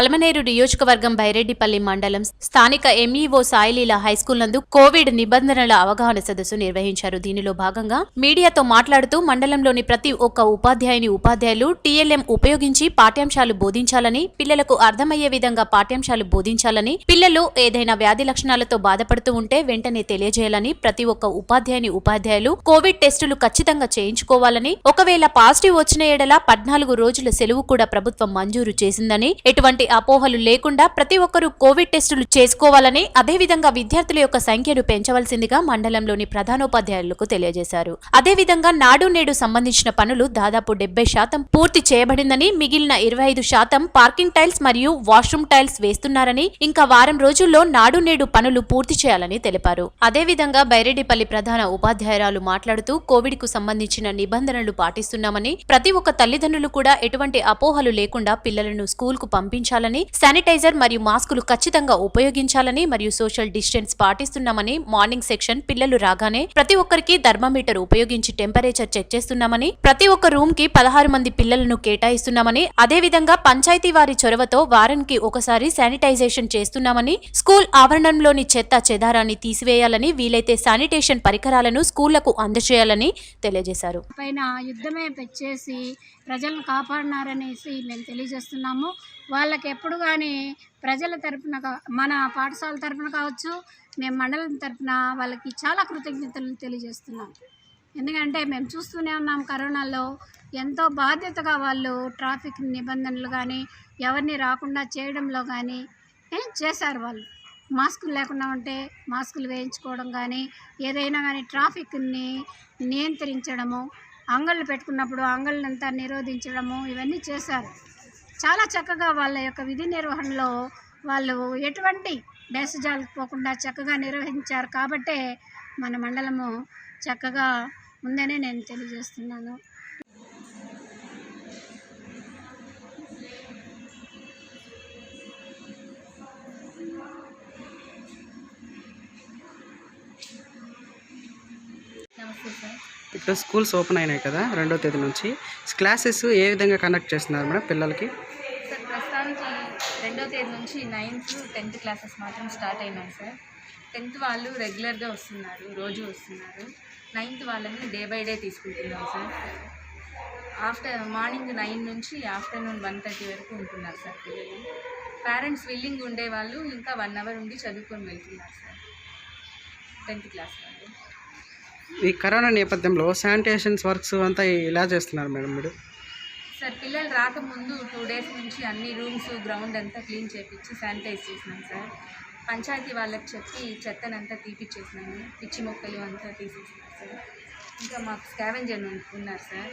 పలమనేరు నియోజకవర్గం బైరెడ్డిపల్లి మండలం స్థానిక ఎంఈఓ సాయిలీల హైస్కూల్ నందు కోవిడ్ నిబంధనల అవగాహన సదస్సు నిర్వహించారు. దీనిలో భాగంగా మీడియాతో మాట్లాడుతూ మండలంలోని ప్రతి ఒక్క ఉపాధ్యాయుని ఉపాధ్యాయులు టీఎల్ఎం ఉపయోగించి పాఠ్యాంశాలు బోధించాలని పిల్లలకు అర్థమయ్యే విధంగా పాఠ్యాంశాలు బోధించాలని పిల్లలు ఏదైనా వ్యాధి లక్షణాలతో బాధపడుతూ ఉంటే వెంటనే తెలియజేయాలని ప్రతి ఒక్క ఉపాధ్యాయుని ఉపాధ్యాయులు కోవిడ్ టెస్టులు ఖచ్చితంగా చేయించుకోవాలని ఒకవేళ పాజిటివ్ వచ్చిన ఏడల పద్నాలుగు రోజుల సెలవు కూడా ప్రభుత్వం మంజూరు చేసిందని ఎటువంటి అపోహలు లేకుండా ప్రతి ఒక్కరూ కోవిడ్ టెస్టులు చేసుకోవాలని అదేవిధంగా విద్యార్థుల యొక్క సంఖ్యను పెంచవలసిందిగా మండలంలోని ప్రధానోపాధ్యాయులకు తెలియజేశారు. అదేవిధంగా నాడు నేడు సంబంధించిన పనులు దాదాపు డెబ్బై శాతం పూర్తి చేయబడిందని మిగిలిన ఇరవై ఐదు శాతం పార్కింగ్ టైల్స్ మరియు వాష్రూమ్ టైల్స్ వేస్తున్నారని ఇంకా వారం రోజుల్లో నాడు నేడు పనులు పూర్తి చేయాలని తెలిపారు. అదేవిధంగా బైరెడ్డిపల్లి ప్రధాన ఉపాధ్యాయురాలు మాట్లాడుతూ కోవిడ్కు సంబంధించిన నిబంధనలు పాటిస్తున్నామని ప్రతి ఒక్క తల్లిదండ్రులు కూడా ఎటువంటి అపోహలు లేకుండా పిల్లలను స్కూల్కు పాటించాలని శానిటైజర్ మరియు మాస్కులు ఖచ్చితంగా ఉపయోగించాలని మరియు సోషల్ డిస్టెన్స్ పాటిస్తున్నామని మార్నింగ్ సెక్షన్ పిల్లలు రాగానే ప్రతి ఒక్కరికి థర్మామీటర్ ఉపయోగించి టెంపరేచర్ చెక్ చేస్తున్నామని ప్రతి ఒక్క రూమ్కి పదహారు మంది పిల్లలను కేటాయిస్తున్నామని అదేవిధంగా పంచాయతీ వారి చొరవతో వారానికి ఒకసారి శానిటైజేషన్ చేస్తున్నామని స్కూల్ ఆవరణంలోని చెత్త చెదారాన్ని తీసివేయాలని వీలైతే శానిటేషన్ పరికరాలను స్కూళ్ళకు అందజేయాలని తెలియజేశారు. పైన యుద్ధమే పెంచేసి ప్రజలను కాపాడినారనేసి మేము తెలియజేస్తున్నాము. వాళ్ళకి ఎప్పుడు కానీ ప్రజల తరపున మన పాఠశాల తరపున కావచ్చు మేము మండలం తరపున వాళ్ళకి చాలా కృతజ్ఞతలు తెలియజేస్తున్నాం. ఎందుకంటే మేము చూస్తూనే ఉన్నాం కరోనాలో ఎంతో బాధ్యతగా వాళ్ళు ట్రాఫిక్ నిబంధనలు కానీ ఎవరిని రాకుండా చేయడంలో కానీ చేశారు వాళ్ళు. మాస్కులు లేకుండా ఉంటే మాస్కులు వేయించుకోవడం కానీ ఏదైనా కానీ ట్రాఫిక్ని నియంత్రించడము అంగళ్ళు పెట్టుకున్నప్పుడు అంగళ్ళంతా నిరోధించడము ఇవన్నీ చేశారు. చాలా చక్కగా వాళ్ళ యొక్క విధి నిర్వహణలో వాళ్ళు ఎటువంటి డేసజాలకు పోకుండా చక్కగా నిర్వహించారు కాబట్టే మన మండలము చక్కగా ఉందని నేను తెలియజేస్తున్నాను. ఇప్పుడు స్కూల్స్ ఓపెన్ అయినాయి కదా రెండో తేదీ నుంచి. క్లాసెస్ ఏ విధంగా కండక్ట్ చేస్తున్నారు మేడం పిల్లలకి? రెండో తేదీ నుంచి నైన్త్ టెన్త్ క్లాసెస్ మాత్రం స్టార్ట్ అయినాయి సార్. టెన్త్ వాళ్ళు రెగ్యులర్గా వస్తున్నారు రోజు వస్తున్నారు. నైన్త్ వాళ్ళని డే బై డే తీసుకుంటున్నాం సార్. ఆఫ్టర్ మార్నింగ్ నైన్ నుంచి ఆఫ్టర్నూన్ వన్ థర్టీ వరకు ఉంటున్నారు సార్ పిల్లలు. పేరెంట్స్ విల్లింగ్ ఉండే వాళ్ళు ఇంకా వన్ అవర్ ఉండి చదువుకొని వెళ్తున్నారు సార్. టెన్త్ క్లాస్ వాళ్ళు. ఈ కరోనా నేపథ్యంలో శానిటేషన్స్ వర్క్స్ అంతా ఇలా చేస్తున్నారు మేడం మీరు? సార్ పిల్లలు రాకముందు టూ డేస్ నుంచి అన్ని రూమ్స్ గ్రౌండ్ అంతా క్లీన్ చేపించి శానిటైజ్ చేసినాం సార్. పంచాయతీ వాళ్ళకి చెప్పి చెత్తనంతా తీపిచ్చేసినాము. పిచ్చి మొక్కలు అంతా తీసేసినాం సార్. ఇంకా మాకు స్కావెంజర్ ఉన్నారు సార్.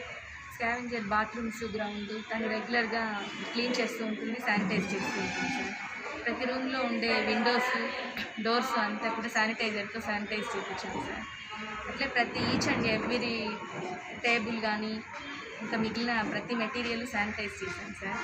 స్కావెంజర్ బాత్రూమ్స్ గ్రౌండ్ తను రెగ్యులర్గా క్లీన్ చేస్తూ ఉంటుంది శానిటైజ్ చేస్తూ ఉంటుంది సార్. ప్రతి రూమ్లో ఉండే విండోస్ డోర్స్ అంతా కూడా శానిటైజర్తో శానిటైజ్ చేయించాం సార్. అట్లే ప్రతి ఈచ్ అండ్ ఎవ్రీ టేబుల్ కానీ ఇంకా మిగిలిన ప్రతి మెటీరియల్ శానిటైజ్ చేశాం సార్.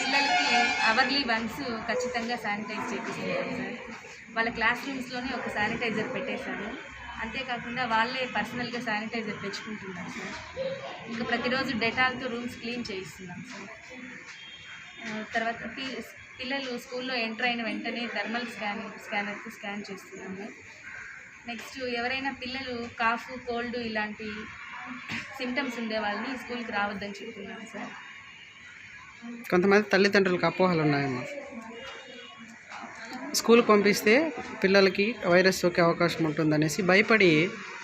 పిల్లలకి అవర్లీ వన్స్ ఖచ్చితంగా శానిటైజ్ చేపిస్తున్నాం సార్. వాళ్ళ క్లాస్ రూమ్స్లోనే ఒక శానిటైజర్ పెట్టేశాను అంతేకాకుండా వాళ్ళే పర్సనల్గా శానిటైజర్ తెచ్చుకుంటున్నాం సార్. ఇంకా ప్రతిరోజు డెటాల్తో రూమ్స్ క్లీన్ చేయిస్తున్నాం సార్. తర్వాత పి- పిల్లలు స్కూల్లో ఎంటర్ అయిన వెంటనే థర్మల్ స్కాన్ స్కానర్కి స్కాన్ చేస్తున్నాము. నెక్స్ట్ ఎవరైనా పిల్లలు కాఫ్ కోల్డ్ ఇలాంటి సిమ్టమ్స్ ఉండే వాళ్ళని స్కూల్కి రావద్దని చెప్తున్నాను సార్. కొంతమంది తల్లిదండ్రులకు అపోహలు ఉన్నాయమ్మా స్కూల్కి పంపిస్తే పిల్లలకి వైరస్ సోకే అవకాశం ఉంటుందనేసి భయపడి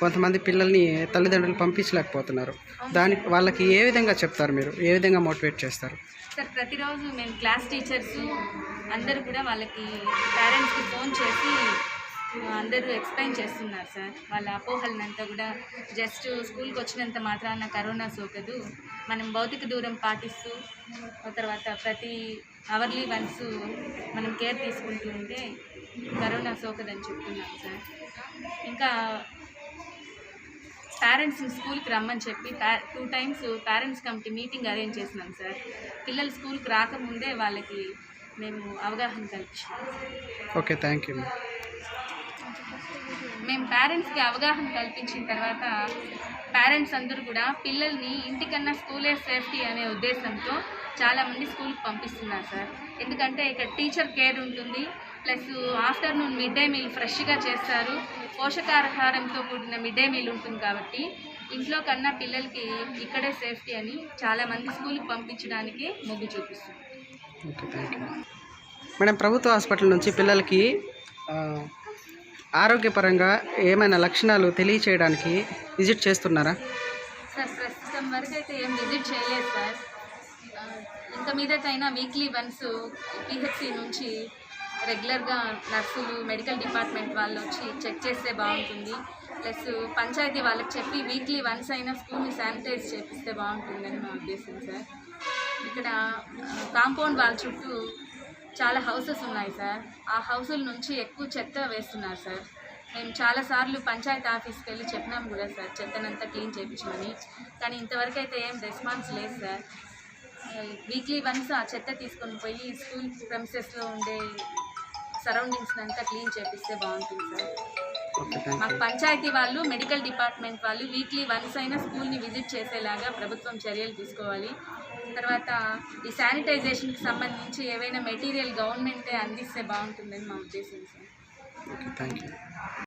కొంతమంది పిల్లల్ని తల్లిదండ్రులు పంపించలేకపోతున్నారు. దానికి వాళ్ళకి ఏ విధంగా చెప్తారు మీరు? ఏ విధంగా మోటివేట్ చేస్తారు? సార్ ప్రతిరోజు మేము క్లాస్ టీచర్స్ అందరూ కూడా వాళ్ళకి పేరెంట్స్కి ఫోన్ చేసి అందరూ ఎక్స్ప్లెయిన్ చేస్తున్నారు సార్. వాళ్ళ అపోహలనంతా కూడా జస్ట్ స్కూల్కి వచ్చినంత మాత్రాన కరోనా సోకదు. మనం భౌతిక దూరం పాటిస్తూ తర్వాత ప్రతి అవర్లీ వన్స్ మనం కేర్ తీసుకుంటూ ఉంటే కరోనా సోకదని చెప్తున్నాం సార్. ఇంకా పేరెంట్స్ని స్కూల్కి రమ్మని చెప్పి two times parents committee meeting arrange చేసినాం సార్. పిల్లలు స్కూల్కి రాకముందే వాళ్ళకి మేము అవగాహన కల్పించాం ఓకే థ్యాంక్ యూ మేము పేరెంట్స్కి అవగాహన కల్పించిన తర్వాత పేరెంట్స్ అందరూ కూడా పిల్లల్ని ఇంటికన్నా స్కూలే సేఫ్టీ అనే ఉద్దేశంతో చాలామంది స్కూల్కి పంపిస్తున్నారు సార్. ఎందుకంటే ఇక్కడ టీచర్ కేర్ ఉంటుంది plus afternoon mid day meal ఫ్రెష్గా చేస్తారు. పోషకాహారంతో కూడిన మిడ్ డే మీల్ ఉంటుంది కాబట్టి ఇంట్లో కన్నా పిల్లలకి ఇక్కడే సేఫ్టీ అని చాలామంది స్కూల్కి పంపించడానికి మొగ్గు చూపిస్తారు మేడం ప్రభుత్వ హాస్పిటల్ నుంచి పిల్లలకి ఆరోగ్యపరంగా ఏమైనా లక్షణాలు తెలియచేయడానికి విజిట్ చేస్తున్నారా? సార్ ప్రస్తుతం వరకు అయితే ఏం విజిట్ చేయలేదు సార్. ఇంకా మీదటైనా వీక్లీ వన్స్ పిహెచ్సి నుంచి రెగ్యులర్గా నర్సులు మెడికల్ డిపార్ట్మెంట్ వాళ్ళు వచ్చి చెక్ చేస్తే బాగుంటుంది. ప్లస్ పంచాయతీ వాళ్ళకి చెప్పి వీక్లీ వన్స్ అయినా స్కూల్ని శానిటైజ్ చేపిస్తే బాగుంటుందని మా ఉద్దేశం సార్. ఇక్కడ కాంపౌండ్ వాళ్ళ చుట్టూ చాలా హౌసెస్ ఉన్నాయి సార్. ఆ హౌసుల నుంచి ఎక్కువ చెత్త వేస్తున్నారు సార్. మేము చాలాసార్లు పంచాయతీ ఆఫీస్కి వెళ్ళి చెప్పినాం కూడా సార్ చెత్తనంతా క్లీన్ చేయించమని కానీ ఇంతవరకు అయితే ఏం రెస్పాన్స్ లేదు సార్. వీక్లీ వన్స్ ఆ చెత్త తీసుకొని పోయి స్కూల్ ప్రమిసెస్లో ఉండే సరౌండింగ్స్ అంతా క్లీన్ చేపిస్తే బాగుంటుంది సార్. మాకు పంచాయతీ వాళ్ళు మెడికల్ డిపార్ట్మెంట్ వాళ్ళు వీక్లీ వన్స్ అయినా స్కూల్ని విజిట్ చేసేలాగా ప్రభుత్వం చర్యలు తీసుకోవాలి. తర్వాత ఈ శానిటైజేషన్కి సంబంధించి ఏవైనా మెటీరియల్ గవర్నమెంటే అందిస్తే బాగుంటుందని మా ఉద్దేశం సార్ ఓకే థ్యాంక్ యూ